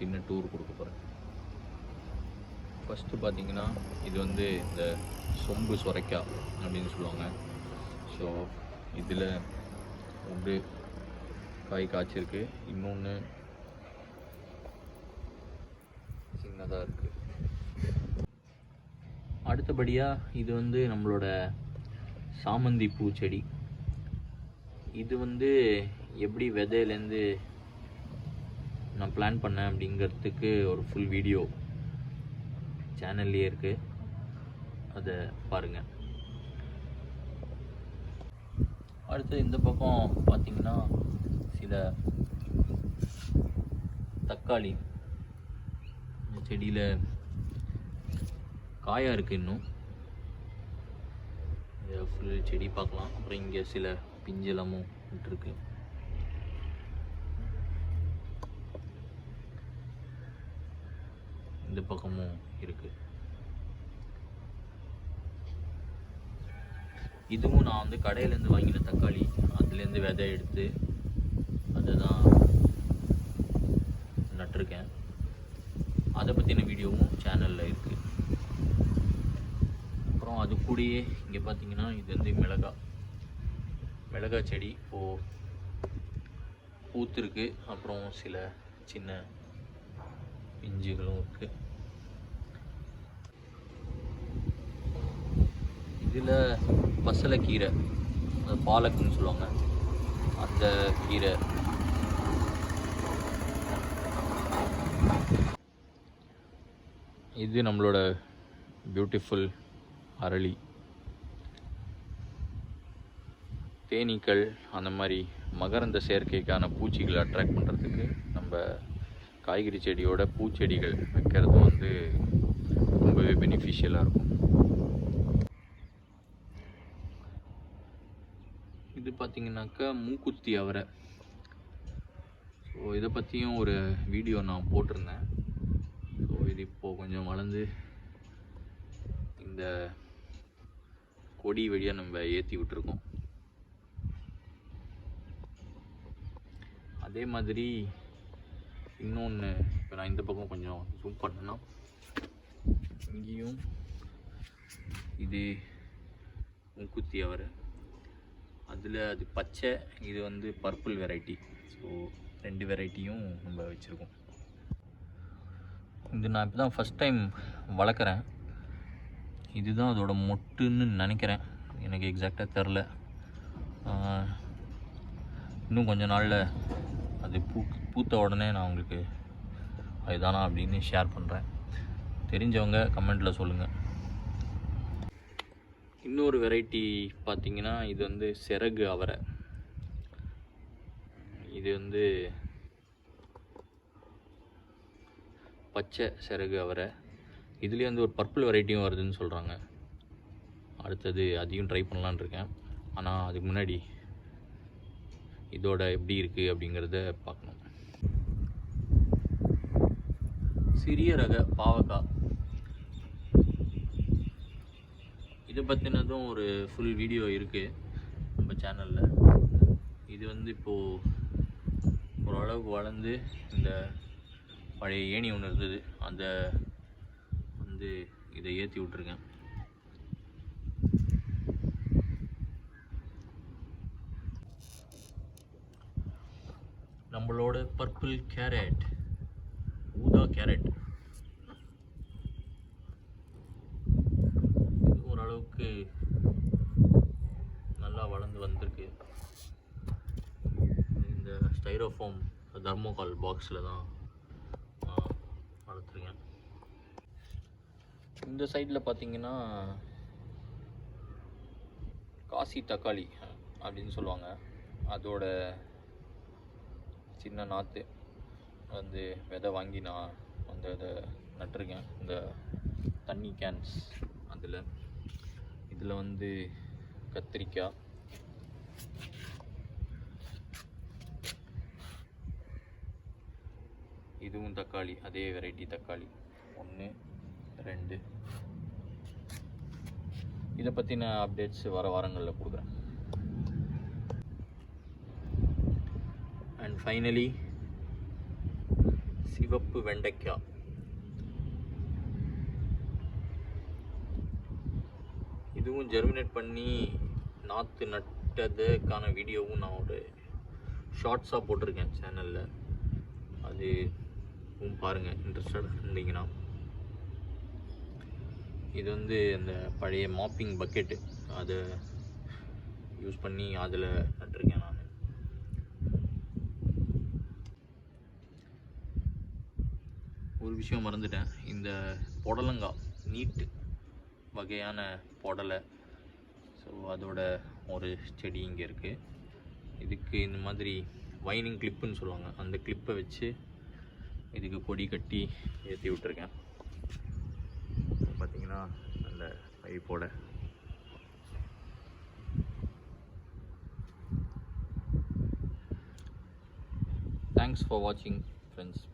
சின்ன டூர் கொடுக்க போகிறேன் ஃபஸ்ட்டு பார்த்தீங்கன்னா இது வந்து இந்த சொம்பு சுரைக்காய் அப்படின்னு சொல்லுவாங்க. ஸோ இதில் ஒரு காய் காய்ச்சிருக்கு. இன்னொன்று சின்னதாக இருக்குது அடுத்தபடியாக இது வந்து நம்மளோட சாமந்தி பூச்செடி. இது வந்து எப்படி விதையிலேருந்து நான் பிளான் பண்ணேன் அப்படிங்கிறதுக்கு ஒரு ஃபுல் வீடியோ சேனல்லையே இருக்குது அதை பாருங்கள் அடுத்து இந்த பக்கம் பார்த்திங்கன்னா சில தக்காளி. செடியில் காயாக இருக்குது இன்னும். ஃபுல் செடி பார்க்கலாம். அப்புறம் இங்கே சில பிஞ்சலமும் விட்டுருக்கு இந்த பக்கமும் இருக்குது இதுவும் நான் வந்து கடையிலேருந்து வாங்கின தக்காளி. அதுலேருந்து விதை எடுத்து அதை தான் நட்டிருக்கேன். அதை பற்றின வீடியோவும் சேனலில் இருக்குது அப்புறம் அது கூடயே இங்கே பார்த்தீங்கன்னா இது வந்து மிளகா. மிளகாய் செடி இப்போது பூத்துருக்கு. அப்புறம் சில சின்ன பிஞ்சுகளும் இருக்குது இதில் பசலைக்கீரை அந்த பாலக்குன்னு சொல்லுவாங்க. அந்த கீரை. இது நம்மளோட பியூட்டிஃபுல் அரளி. தேனீக்கள் அந்த மாதிரி மகரந்த சேர்க்கைக்கான பூச்சிகளை அட்ராக்ட் பண்ணுறதுக்கு நம்ம காய்கறி செடியோட பூச்செடிகள் வைக்கிறது வந்து ரொம்பவே பெனிஃபிஷியலாக இருக்கும். இது பார்த்தீங்கன்னாக்கா மூக்குத்தி அவரை. ஸோ இதை பற்றியும் ஒரு வீடியோ நான் போட்டிருந்தேன். ஸோ இது இப்போது கொஞ்சம் வளர்ந்து இந்த கொடி வழியாக நம்ம ஏற்றி விட்டுருக்கோம். அதே மாதிரி இன்னொன்று இப்போ நான் இந்த பக்கம் கொஞ்சம் ஜூம் பண்ணேன்னா இங்கேயும் இது முக்குத்தி அவரை. அதில் அது பச்சை இது வந்து பர்பிள் வெரைட்டி ஸோ ரெண்டு வெரைட்டியும் நம்ம வச்சுருக்கோம். இது நான் இப்போ தான் ஃபஸ்ட் டைம் வளர்க்குறேன். இதுதான் அதோட மொட்டுன்னு நினைக்கிறேன். எனக்கு எக்ஸாக்டாக தெரில இன்னும் கொஞ்ச நாளில் அது பூ பூத்த உடனே நான் உங்களுக்கு அதுதானா அப்படின்னு ஷேர் பண்ணுறேன் தெரிஞ்சவங்க கமெண்ட்டில் சொல்லுங்கள் இன்னொரு வெரைட்டி பார்த்திங்கன்னா இது வந்து சிறகு அவரை. இது வந்து பச்சை சிறகு அவரை. இதுலேயே வந்து ஒரு பர்பிள் வெரைட்டியும் வருதுன்னு சொல்கிறாங்க அடுத்தது அதையும் ட்ரை பண்ணலான்னு இருக்கேன். ஆனால் அதுக்கு முன்னாடி இதோட எப்படி இருக்குது அப்படிங்கிறத பார்க்கணும். சிறிய ரக பாவக்காய். இதை பற்றினதும் ஒரு ஃபுல் வீடியோ இருக்குது நம்ம சேனலில் இது வந்து இப்போது ஓரளவுக்கு வளர்ந்து இந்த பழைய ஏணி ஒன்று இருந்தது அந்த வந்து இதை ஏற்றி விட்ருக்கேன் நம்மளோட பர்பிள் கேரட் கேரட். இது ஓரளவுக்கு நல்லா வளர்ந்து வந்திருக்கு. இந்த ஸ்டைரோஃபோம் தர்மோகால் பாக்ஸில் தான் வளர்த்துருக்கேன். இந்த சைடில் பார்த்தீங்கன்னா காசி தக்காளி அப்படின்னு சொல்லுவாங்க. அதோட சின்ன நாற்று வந்து விதை வாங்கி நான் வந்து இதை நட்டிருக்கேன். இந்த தண்ணி கேன்ஸ் அதில். இதில் வந்து கத்திரிக்காய். இதுவும் தக்காளி அதே வெரைட்டி தக்காளி. ஒன்று ரெண்டு. இதை பற்றின அப்டேட்ஸ் வர வாரங்களில் கொடுக்குறேன். அண்ட் ஃபைனலி சிவப்பு வெண்டைக்காய் இதுவும் ஜெர்மினேட் பண்ணி நாற்று நட்டதுக்கான வீடியோவும் நான் ஒரு ஷார்ட்ஸாக போட்டிருக்கேன் சேனலில் அதுவும் பாருங்கள் இன்ட்ரெஸ்டட் இருந்தீங்கன்னா. இது வந்து அந்த பழைய மாப்பிங் பக்கெட்டு அதை யூஸ் பண்ணி அதில் நட்டிருக்கேன் நான் ஒரு விஷயம் மறந்துட்டேன். இந்த புடலங்காய் நீட்டு வகையான புடலை. ஸோ அதோட ஒரு செடி இங்கே இருக்குது இதுக்கு இந்த மாதிரி வைனிங் கிளிப்புன்னு சொல்லுவாங்க. அந்த கிளிப்பை வச்சு இதுக்கு கொடி கட்டி ஏற்றி விட்டுருக்கேன். பார்த்தீங்கன்னா அந்த பைப்போட தேங்க்ஸ் ஃபார் வாட்சிங் ஃப்ரெண்ட்ஸ்